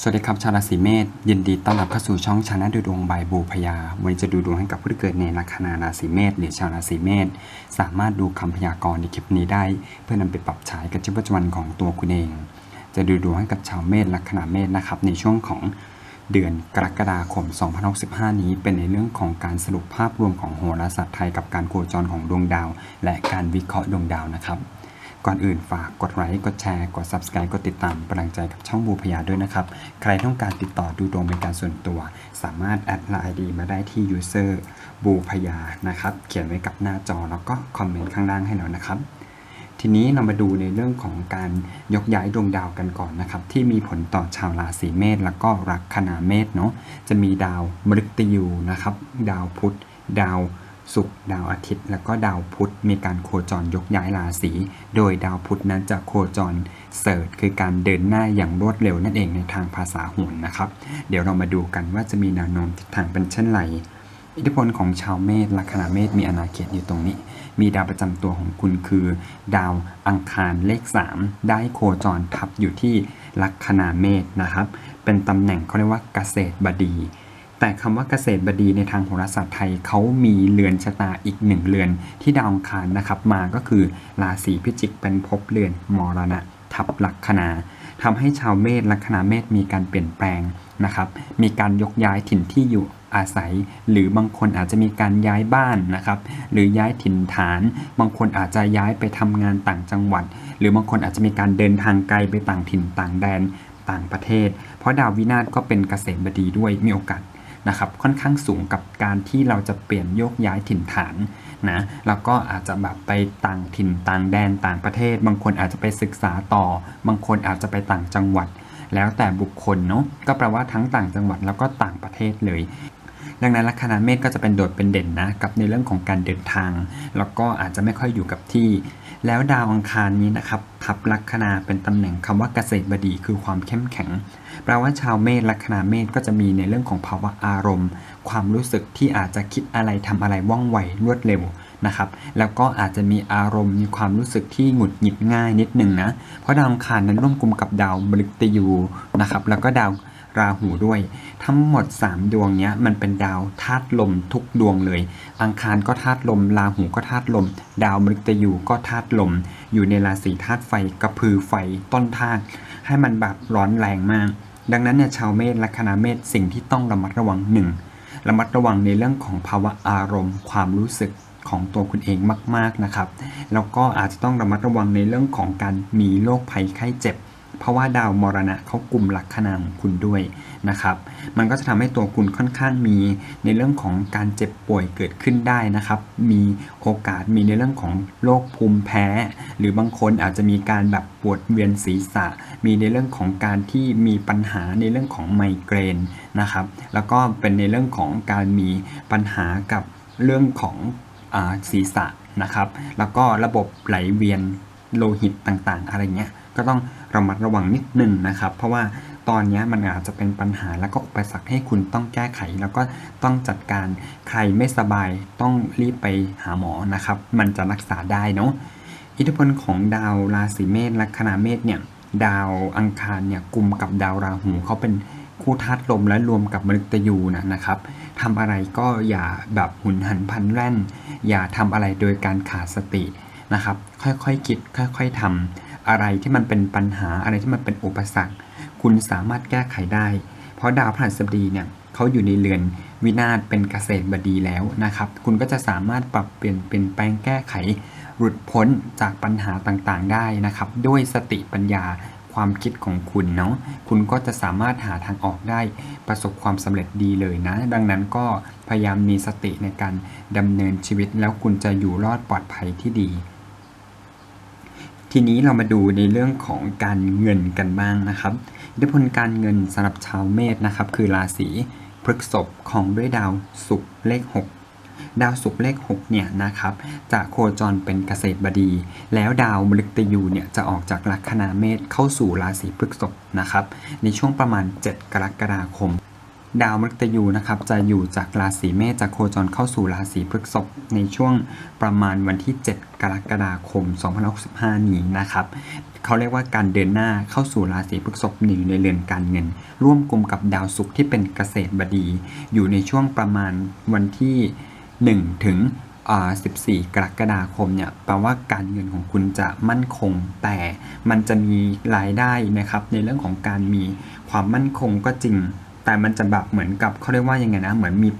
สวัสดีครับชาวราศีเมษยินดีต้อนรับเข้าสู่ช่องชานะดูดวงบายบูพยาวันนี้จะดูดวงให้กับผู้ที่เกิดในลัคนาราศีเมษหรือชาวราศีเมษสามารถดูคำพยากรณ์ในคลิปนี้ได้ เพื่อนำไปปรับใช้กับชีวิตประจำวันของตัวคุณเอง จะดูดวงให้กับชาวเมษลัคนาเมษนะครับในช่วงของเดือนกรกฎาคม 2065 นี้เป็นในเรื่องของการสรุปภาพรวมของโหราศาสตร์ไทยกับการโคจรของดวงดาว และการวิเคราะห์ดวงดาวนะครับ ก่อนอื่นฝากกดไลค์กดแชร์กด Subscribe กดติดตามเป็นกำลังใจกับช่องบูพยาด้วยนะครับ ใครต้องการติดต่อดูดวงเป็นการส่วนตัว สามารถแอดไลน์ดีมาได้ที่ user บูพยานะครับ เขียนไว้กับหน้าจอแล้วก็คอมเมนต์ข้างล่างให้หน่อยนะครับทีนี้เรามาดูในเรื่องของการยกย้ายดวงดาวกันก่อนนะครับ ที่มีผลต่อชาวราศีเมษแล้วก็ลัคนาเมษเนาะจะมีดาวมฤตยูนะครับ ดาวพุธดาว ศุกร์ดาวอาทิตย์ แล้วก็ดาวพุธมีการโคจรยกย้ายราศี โดยดาวพุธนั้นจะโคจรเสิร์ชคือการเดินหน้าอย่างรวดเร็วนั่นเองในทางภาษาโหรนะครับ เดี๋ยวเรามาดูกันว่าจะมีแนวโน้มทิศทางเป็นเช่นไร อิทธิพลของชาวเมษลัคนาเมษมีอาณาเขตอยู่ตรงนี้ มีดาวประจำตัวของคุณคือ ดาวอังคารเลข 3 ได้โคจรทับอยู่ที่ลัคนาเมษนะครับ เป็นตำแหน่งเขาเรียกว่าเกษตรบดี แต่คำว่าเกษตรบดีในทางโหราศาสตร์ไทยเขามีเรือนชะตาอีกหนึ่งเรือนที่ดาวคารนะครับมาก็คือราศีพิจิกเป็นภพเรือนมรณะทับลัคนาทำให้ชาวเมษลัคนาเมษมีการเปลี่ยนแปลงนะครับ มีการยกย้ายถิ่นที่อยู่อาศัย หรือบางคนอาจจะมีการย้ายบ้านนะครับ หรือย้ายถิ่นฐาน บางคนอาจจะย้ายไปทำงานต่างจังหวัด หรือบางคนอาจจะมีการเดินทางไกลไปต่างถิ่นต่างแดนต่างประเทศ เพราะดาววินาศก็เป็นเกษตรบดีด้วยมีโอกาส นะครับค่อนข้างสูงกับการที่เราจะเปลี่ยนโยกย้ายถิ่นฐานนะแล้วก็อาจจะแบบไปต่างถิ่นต่างแดนต่างประเทศ บางคนอาจจะไปศึกษาต่อ บางคนอาจจะไปต่างจังหวัด แล้วแต่บุคคลเนาะก็แปลว่าทั้งต่างจังหวัดแล้วก็ต่างประเทศเลย ดังนั้นลัคนาเมษก็จะเป็นโดดเป็นเด่นนะกับในเรื่องของการเดินทาง แล้วก็อาจจะไม่ค่อยอยู่กับที่ แล้วดาวอังคารนี้นะครับทับลัคนาเป็นตำแหน่งคำว่าเกษตรบดีคือความเข้มแข็งแปลว่าชาวเมษลัคนาเมษก็จะมีในเรื่องของภาวะอารมณ์ ความรู้สึกที่อาจจะคิดอะไรทำอะไรว่องไวรวดเร็วนะครับแล้วก็อาจจะมีอารมณ์มีความรู้สึกที่หงุดหงิดง่ายนิดหนึ่งนะ เพราะดาวอังคารนั้นร่วมกลุ่มกับดาวมฤตยูนะครับแล้วก็ดาว ราหูด้วย ทั้งหมด 3 ดวงเนี้ยมันเป็นดาวธาตุลมทุกดวงเลย อังคารก็ธาตุลม ราหูก็ธาตุลม ดาวมฤตยูก็ธาตุลม อยู่ในราศีธาตุไฟกระพือไฟต้นธาตุให้มันแบบร้อนแรงมาก ดังนั้นเนี่ยชาวเมษลัคนาเมษสิ่งที่ต้องระมัดระวังหนึ่งระมัดระวังในเรื่องของภาวะอารมณ์ ความรู้สึกของตัวคุณเองมาก ๆนะครับ แล้วก็อาจจะต้องระมัดระวังในเรื่องของการมีโรคภัยไข้เจ็บ เพราะว่าดาวมรณะเขากลุ่มลัคนาของคุณด้วยนะครับ มันก็จะทำให้ตัวคุณค่อนข้างมีในเรื่องของการเจ็บป่วยเกิดขึ้นได้นะครับ มีโอกาสมีในเรื่องของโรคภูมิแพ้ หรือบางคนอาจจะมีการแบบปวดเวียนศีรษะ มีในเรื่องของการที่มีปัญหาในเรื่องของไมเกรนนะครับ แล้วก็เป็นในเรื่องของการมีปัญหากับเรื่องของอศีรษะนะครับ แล้วก็ระบบไหลเวียนโลหิตต่างๆ อะไรเงี้ย ก็ต้องระมัดระวังนิดหนึ่งนะครับ เพราะว่าตอนนี้มันอาจจะเป็นปัญหาแล้วก็อุปสรรคให้คุณต้องแก้ไข แล้วก็ต้องจัดการใครไม่สบายต้องรีบไปหาหมอนะครับ มันจะรักษาได้เนาะอิทธิพลของดาวราศีเมษลัคนาเมษเนี่ยดาวอังคารเนี่ยกลุ่มกับดาวราหูเขาเป็นคู่ธาตุลมและรวมกับมฤตยูนะนะครับทำอะไรก็อย่าแบบหุนหันพลันแล่น อย่าทำอะไรโดยการขาดสตินะครับ ค่อยๆคคิดค่อย ๆทำ อะไรที่มันเป็นปัญหาอะไรที่มันเป็นอุปสรรค คุณสามารถแก้ไขได้ เพราะดาวพฤหัสบดีเนี่ยเขาอยู่ในเรือนวินาศเป็นเกษตรบดีแล้วนะครับ คุณก็จะสามารถปรับเปลี่ยนเปลี่ยนแปลงแก้ไข หลุดพ้นจากปัญหาต่างๆ ได้นะครับ ด้วยสติปัญญาความคิดของคุณเนาะคุณก็จะสามารถหาทางออกได้ประสบความสำเร็จดีเลยนะ ดังนั้นก็พยายามมีสติในการดำเนินชีวิตแล้วคุณจะอยู่รอดปลอดภัยที่ดี ทีนี้เรามาดูในเรื่องของการเงินกันบ้างนะครับอิทธิพลการเงินสำหรับชาวเมษนะครับ คือราศีพฤษภของด้วยดาวศุกร์เลข 6 ดาวศุกร์เลข 6 เนี่ยนะครับ จะโคจรเป็นเกษตรบดี แล้วดาวมฤตยูเนี่ยจะออกจากลัคนาเมษเข้าสู่ราศีพฤษภนะครับ ในช่วงประมาณ 7 กรกฎาคม ดาวมฤตยูนะครับจะอยู่จากราศีเมษจะโคจรเข้าสู่ราศีพฤษภในช่วงประมาณวันที่ 7 กรกฎาคม 2565 นี้นะครับเขาเรียกว่าการเดินหน้าเข้าสู่ราศีพฤษภหนึ่งในเรือนการเงิน ร่วมกลุ่มกับดาวศุกร์ที่เป็นเกษตรบดี อยู่ในช่วงประมาณวันที่ 1 ถึงอ่า14 กรกฎาคมเนี่ยแปลว่าการเงินของคุณจะมั่นคง แต่มันจะมีรายได้นะครับ ในเรื่องของการมีความมั่นคงก็จริง แต่มันจะแบบเหมือนกับเขาเรียกว่ายังไงนะ เหมือนมี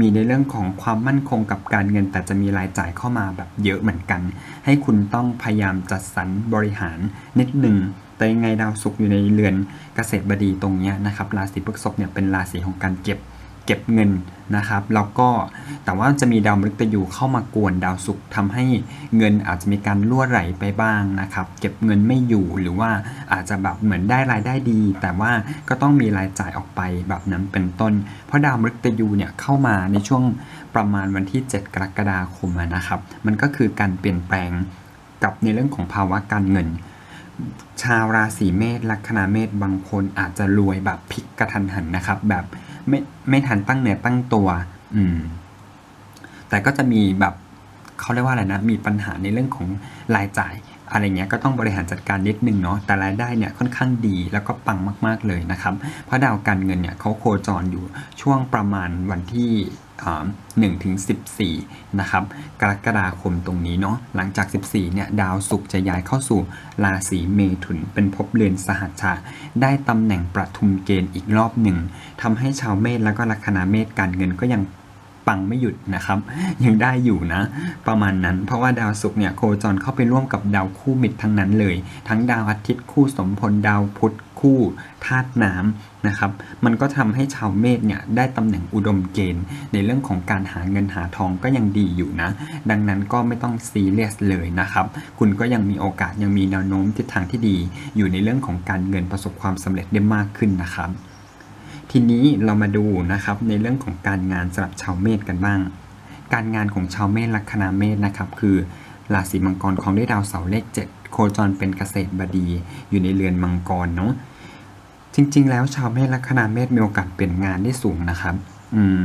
มีในเรื่องของความมั่นคงกับการเงิน แต่จะมีรายจ่ายเข้ามาแบบเยอะเหมือนกัน ให้คุณต้องพยายามจัดสรรบริหารนิดหนึ่งแต่ยังไงดาวศุกร์อยู่ในเรือนเกษตรบดีตรงเนี้ยนะครับราศีพฤษภเนี่ยเป็นราศีของการเก็บ เก็บเงินนะครับแล้วก็แต่ว่าจะมีดาวมฤตยูเข้ามากวนดาวศุกร์ทำให้เงินอาจจะมีการล่วไหลไปบ้างนะครับ เก็บเงินไม่อยู่หรือว่าอาจจะแบบเหมือนได้รายได้ดี แต่ว่าก็ต้องมีรายจ่ายออกไปแบบนั้นเป็นต้น เพราะดาวมฤตยูเนี่ยเข้ามาในช่วงประมาณวันที่ 7 กรกฎาคมนะครับ มันก็คือการเปลี่ยนแปลงกับในเรื่องของภาวะการเงิน ชาวราศีเมษลัคนาเมษบางคนอาจจะรวยแบบพลิกกระทันหันนะครับแบบ ไม่ไม่ทันตั้งเนื้อตั้งตัว อืม แต่ก็จะมีแบบเขาเรียกว่าอะไรนะ มีปัญหาในเรื่องของรายจ่าย อะไรเงี้ยก็ต้องบริหารจัดการนิดนึงเนาะแต่รายได้เนี่ยค่อนข้างดีแล้วก็ปังมาก ๆเลยนะครับเพราะดาวการเงินเนี่ยเขาโคจรอยู่ช่วงประมาณวันที่หนึ่งถึงสิบสี่นะครับ กรกฎาคมตรงนี้เนาะ หลังจาก 14 เนี่ย ดาวศุกร์จะย้ายเข้าสู่ราศีเมถุน เป็นภพเรือนสหัชชะ ได้ตำแหน่งประทุมเกณฑ์อีกรอบหนึ่ง ทำให้ชาวเมษแล้วก็ลัคนาเมษการเงินก็ยัง ปังไม่หยุดนะครับ ยังได้อยู่นะ ประมาณนั้น เพราะว่าดาวศุกร์เนี่ยโคจรเข้าไปร่วมกับดาวคู่มิตรทั้งนั้นเลย ทั้งดาวอาทิตย์คู่สมพลดาวพุธคู่ธาตุน้ำนะครับ มันก็ทำให้ชาวเมษเนี่ยได้ตำแหน่งอุดมเกณฑ์ ในเรื่องของการหาเงินหาทองก็ยังดีอยู่นะ ดังนั้นก็ไม่ต้องซีเรียสเลยนะครับ คุณก็ยังมีโอกาสยังมีแนวโน้มทิศทางที่ดี อยู่ในเรื่องของการเงินประสบความสำเร็จได้มากขึ้นนะครับ ทีนี้เรามาดูนะครับในเรื่องของการงานสำหรับชาวเมษกันบ้าง การงานของชาวเมษลัคนาเมษนะครับ คือราศีมังกรของได้ดาวเสาร์เลข7โคจรเป็นเกษตรบดี อยู่ในเรือนมังกรเนาะจริง ๆ แล้วชาวเมษลัคนาเมษมีโอกาสเปลี่ยนงานได้สูงนะครับอืม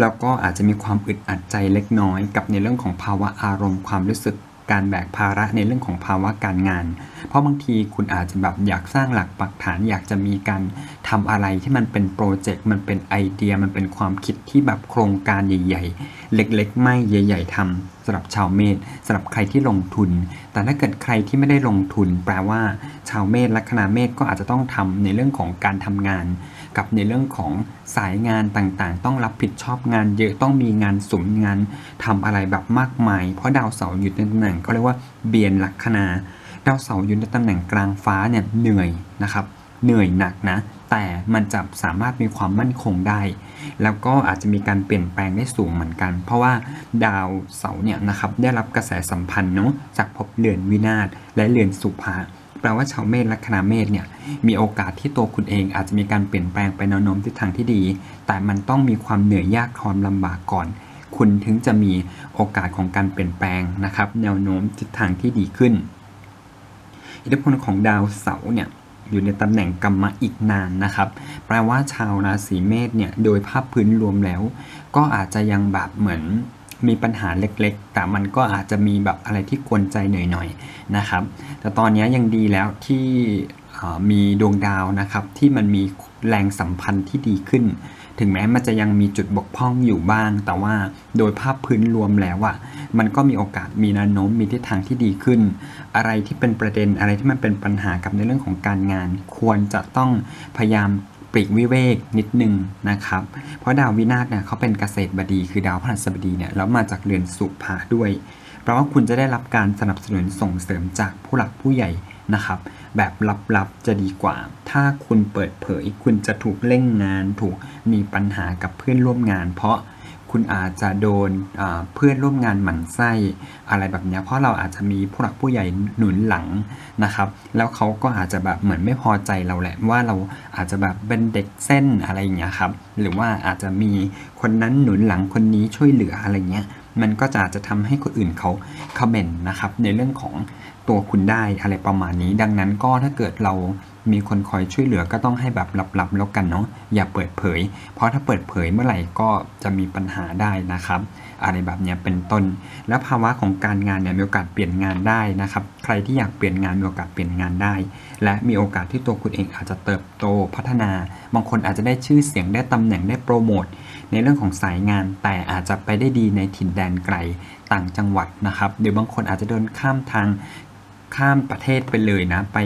แล้วก็อาจจะมีความอึดอัดใจเล็กน้อยกับในเรื่องของภาวะอารมณ์ความรู้สึก การแบกภาระในเรื่องของภาวะการงาน เพราะบางทีคุณอาจจะแบบอยากสร้างหลักปักฐาน อยากจะมีการทำอะไรที่มันเป็นโปรเจกต์ มันเป็นไอเดีย มันเป็นความคิดที่แบบโครงการใหญ่ ๆ เล็กๆ ไม่ใหญ่ ๆทำสำหรับชาวเมษสำหรับใครที่ลงทุน แต่ถ้าเกิดใครที่ไม่ได้ลงทุน แปลว่า ชาวเมษลัคนาเมษก็อาจจะต้องทำในเรื่องของการทำงาน กับในเรื่องของสายงานต่างๆ ต้องรับผิดชอบงานเยอะต้องมีงานสุมงานทำอะไรแบบมากมาย เพราะดาวเสาร์อยู่ในตำแหน่งเขาเรียกว่าเบียนลัคนาดาวเสาร์อยู่ในตำแหน่งกลางฟ้าเนี่ยเหนื่อยนะครับเหนื่อยหนักนะ แต่มันจะสามารถมีความมั่นคงได้ แล้วก็อาจจะมีการเปลี่ยนแปลงได้สูงเหมือนกัน เพราะว่าดาวเสาร์เนี่ยนะครับได้รับกระแสสัมพันธ์เนาะจากภพเรือนวินาศและเรือนสุภา แปลว่าชาวเมษลัคนาเมษเนี่ยมีโอกาสที่ตัวคุณเองอาจจะมีการเปลี่ยนแปลงไปแนวโน้มทิศทางที่ดี แต่มันต้องมีความเหนื่อยยากความลำบากก่อน คุณถึงจะมีโอกาสของการเปลี่ยนแปลงนะครับ แนวโน้มทิศทางที่ดีขึ้น อิทธิพลของดาวเสาร์เนี่ยอยู่ในตำแหน่งกรรมะอีกนานนะครับ แปลว่าชาวราศีเมษเนี่ยโดยภาพพื้นรวมแล้ว ก็อาจจะยังแบบเหมือน มีปัญหาเล็กๆ แต่มันก็อาจจะมีแบบอะไรที่กวนใจหน่อยๆนะครับ แต่ตอนนี้ยังดีแล้วที่มีดวงดาวนะครับที่มันมีแรงสัมพันธ์ที่ดีขึ้น ถึงแม้มันจะยังมีจุดบกพร่องอยู่บ้าง แต่ว่าโดยภาพพื้นรวมแล้วอะมันก็มีโอกาสมีแนวโน้มมีทิศทางที่ดีขึ้น อะไรที่เป็นประเด็นอะไรที่มันเป็นปัญหากับในเรื่องของการงาน ควรจะต้องพยายาม ปลีกวิเวกนิดนึงนะครับ เพราะดาววินาศเนี่ยเขาเป็นเกษตรบดีคือดาวพฤหัสบดีเนี่ยแล้วมาจากเรือนสุภาด้วยเพราะว่าคุณจะได้รับการสนับสนุนส่งเสริมจากผู้หลักผู้ใหญ่นะครับ แบบลับๆจะดีกว่า ถ้าคุณเปิดเผยคุณจะถูกเล่งงาน ถูกมีปัญหากับเพื่อนร่วมงาน เพราะ คุณอาจจะโดนเพื่อนร่วมงานหมั่นไส้อะไรแบบนี้เพราะเราอาจจะมีผู้หลักผู้ใหญ่หนุนหลังนะครับ แล้วเขาก็อาจจะแบบเหมือนไม่พอใจเราแหละว่าเราอาจจะแบบเป็นเด็กเส้นอะไรอย่างเงี้ยครับ หรือว่าอาจจะมีคนนั้นหนุนหลังคนนี้ช่วยเหลืออะไรเงี้ยมันก็จะอาจจะทำให้คนอื่นเขาคอมเมนต์นะครับในเรื่องของตัวคุณได้อะไรประมาณนี้ ดังนั้นก็ถ้าเกิดเรา มีคนคอยช่วยเหลือก็ต้องให้แบบลับๆแล้วกันเนาะอย่าเปิดเผย เพราะถ้าเปิดเผยเมื่อไหร่ก็จะมีปัญหาได้นะครับ อะไรแบบเนี้ยเป็นต้น และภาวะของการงานเนี่ยมีโอกาสเปลี่ยนงานได้นะครับ ใครที่อยากเปลี่ยนงานมีโอกาสเปลี่ยนงานได้ และมีโอกาสที่ตัวคุณเองอาจจะเติบโตพัฒนา บางคนอาจจะได้ชื่อเสียงได้ตำแหน่งได้โปรโมทในเรื่องของสายงานแต่อาจจะไปได้ดีในถิ่นแดนไกลต่างจังหวัดนะครับหรือบางคนอาจจะเดินข้ามทาง ข้ามประเทศไปเลยนะ ไป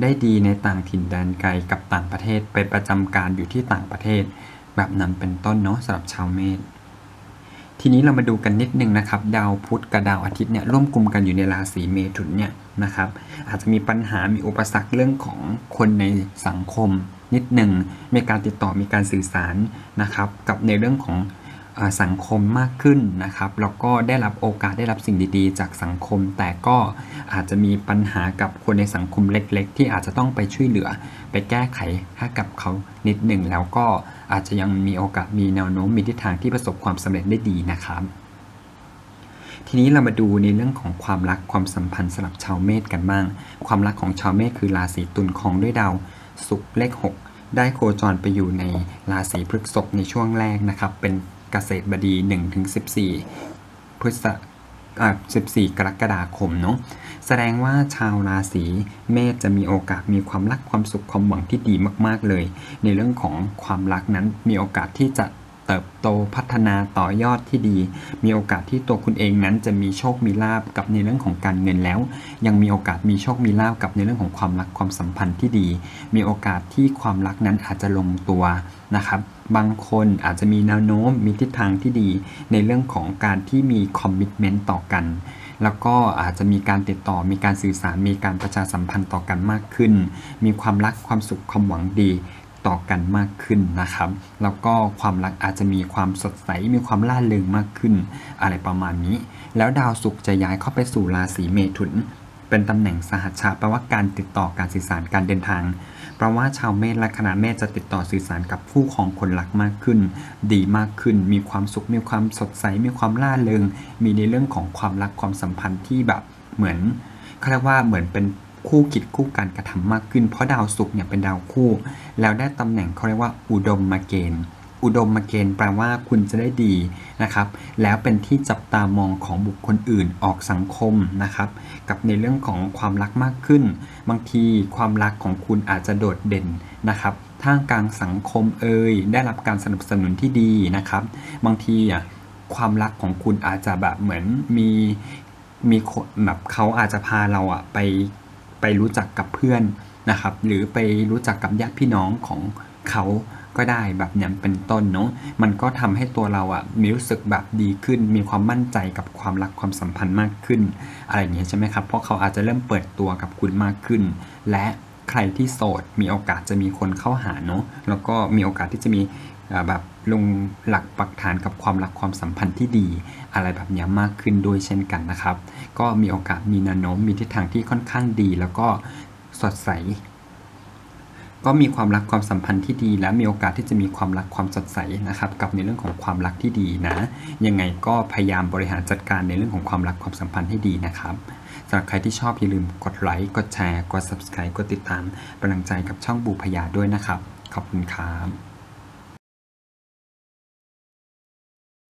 ได้ดีในต่างถิ่นแดนไกลกับต่างประเทศไปประจำการอยู่ที่ต่างประเทศ แบบนั้นเป็นต้นเนาะสำหรับชาวเมษทีนี้เรามาดูกันนิดนึงนะครับ ดาวพุธกับดาวอาทิตย์เนี่ยร่วมกลุ่มกันอยู่ในราศีเมถุนเนี่ยนะครับอาจจะมีปัญหามีอุปสรรคเรื่องของคนในสังคมนิดหนึ่งมีการติดต่อมีการสื่อสารนะครับ กับในเรื่องของ สังคมมากขึ้นนะครับแล้วก็ได้รับโอกาสได้รับสิ่งดีๆ จากสังคม แต่ก็อาจจะมีปัญหากับคนในสังคมเล็ก ๆ ที่อาจจะต้องไปช่วยเหลือ ไปแก้ไขให้กับเขานิดหนึ่งแล้วก็อาจจะยังมีโอกาสมีแนวโน้มมีทิศทางที่ประสบความสำเร็จได้ดีนะครับ ทีนี้เรามาดูในเรื่องของความรักความสัมพันธ์สำหรับชาวเมษกันบ้าง ความรักของชาวเมษคือราศีตุลของด้วยดาวศุกร์เลข 6 ได้โคจรไปอยู่ในราศีพฤษภในช่วงแรกนะครับเป็น เกษตรบดี 1-14 พฤษอ่า14 กรกฎาคมเนาะแสดงว่าชาวราศีเมษจะมีโอกาสมีความรักความสุขความหวังที่ดีมาก ๆเลย ในเรื่องของความรักนั้นมีโอกาสที่จะ เติบโตพัฒนาต่อยอดที่ดี มีโอกาสที่ตัวคุณเองนั้นจะมีโชคมีลาบกับในเรื่องของการเงินแล้ว ยังมีโอกาสมีโชคมีลาบกับในเรื่องของความรักความสัมพันธ์ที่ดี มีโอกาสที่ความรักนั้นอาจจะลงตัวนะครับบางคนอาจจะมีแนวโน้มมีทิศทางที่ดี ในเรื่องของการที่มีคอมมิชเมนต์ต่อกัน แล้วก็อาจจะมีการติดต่อมีการสื่อสารมีการประชาสัมพันธ์ต่อกันมากขึ้น มีความรักความสุขความหวังดี ต่อกันมากขึ้นนะครับ แล้วก็ความรักอาจจะมีความสดใสมีความล่าเริงมากขึ้น อะไรประมาณนี้ แล้วดาวศุกร์จะย้ายเข้าไปสู่ราศีเมถุน เป็นตำแหน่งสหัชชาแปลว่าการติดต่อการสื่อสารการเดินทางเพราะว่าชาวเมษและคณะเมษจะติดต่อสื่อสารกับผู้ของคนรักมากขึ้น ดีมากขึ้น มีความสุขมีความสดใสมีความล่าเริง มีในเรื่องของความรักความสัมพันธ์ที่แบบเหมือนเขาเรียกว่าเหมือนเป็น คู่คิดคู่การกระทำมากขึ้น เพราะดาวศุกร์เนี่ยเป็นดาวคู่ แล้วได้ตำแหน่งเขาเรียกว่าอุดมมาเกณฑ์อุดมมาเกณฑ์แปลว่าคุณจะได้ดีนะครับ แล้วเป็นที่จับตามองของบุคคลอื่นออกสังคมนะครับ กับในเรื่องของความรักมากขึ้น บางทีความรักของคุณอาจจะโดดเด่นนะครับท่ามกลางสังคมเอ่ยได้รับการสนับสนุนที่ดีนะครับ บางทีอะความรักของคุณอาจจะแบบเหมือนมีมีคนแบบเขาอาจจะพาเราอะไป ไปรู้จักกับเพื่อนนะครับ หรือไปรู้จักกับญาติพี่น้องของเขาก็ได้แบบเนี้ยเป็นต้นเนาะมันก็ทำให้ตัวเราอะมีรู้สึกแบบดีขึ้น มีความมั่นใจกับความรักความสัมพันธ์มากขึ้น อะไรอย่างเงี้ยใช่ไหมครับ เพราะเขาอาจจะเริ่มเปิดตัวกับคุณมากขึ้น และใครที่โสดมีโอกาสจะมีคนเข้าหาเนาะแล้วก็มีโอกาสที่จะมี แบบลงหลักปักฐานกับความรักความสัมพันธ์ที่ดี อะไรแบบนี้มากขึ้นด้วยเช่นกันนะครับ ก็มีโอกาสมีแนวโน้มมีทิศทางที่ค่อนข้างดี แล้วก็สดใส ก็มีความรักความสัมพันธ์ที่ดี และมีโอกาสที่จะมีความรักความสดใสนะครับ กับในเรื่องของความรักที่ดีนะ ยังไงก็พยายามบริหารจัดการในเรื่องของความรักความสัมพันธ์ให้ดีนะครับสำหรับใครที่ชอบอย่าลืมกดไลค์กดแชร์กด subscribe กดติดตามเป็นกำลังใจกับช่องบูพยาด้วยนะครับขอบคุณครับ